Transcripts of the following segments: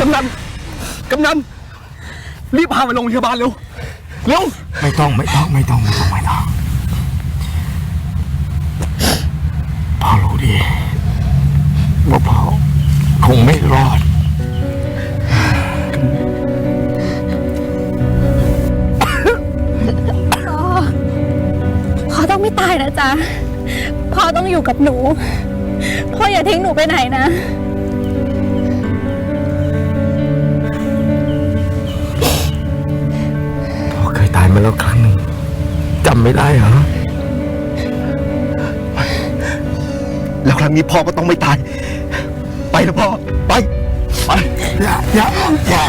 กำนัน กำนัน รีบพามาโรงพยาบาลเร็ว เร็ว ไม่ต้องไม่ต้องไม่ต้องไม่ต้องไม่ต้องพ่อรู้ดีว่าพ่อคงไม่รอด พ่อต้องไม่ตายนะจ๊ะ พ่อต้องอยู่กับหนู พ่ออย่าทิ้งหนูไปไหนนะ มาแล้วครั้งหนึ่งจำไม่ได้เหรอ แล้วครั้งนี้พ่อก็ต้องไม่ตาย ไปนะพ่อ ไป ไป อย่า อย่า อย่า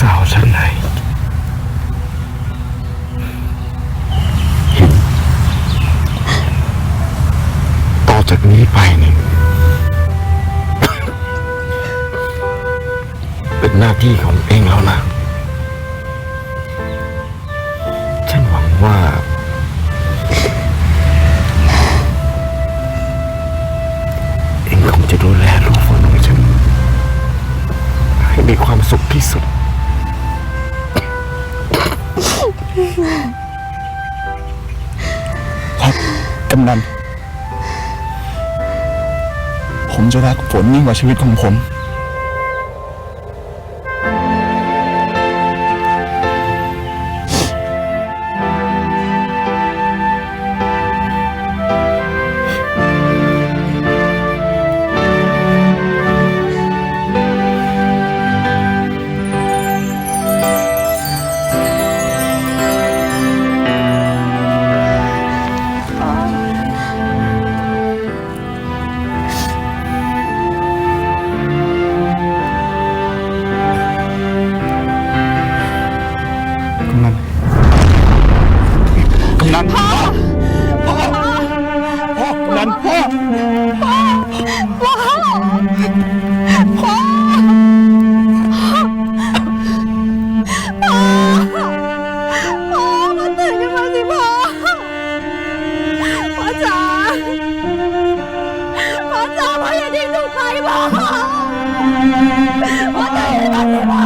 สาวฉันให้หินต่อจากนี้ไปนี่เป็นหน้าที่ของเองแล้วนะฉันหวังว่า เองคงจะดูแลลูกคนของฉันให้มีความสุขที่สุด ครับกำนัน ผมจะรักฝนยิ่งกว่าชีวิตของผม นันพ่อพ่อมาตื่นขึ้นมาสิพ่อพ่อจ๋าพ่อจ๋าพ่ออย่าทิ้งหนูไปพ่อพ่อตื่นขึ้นมาสิพ่อ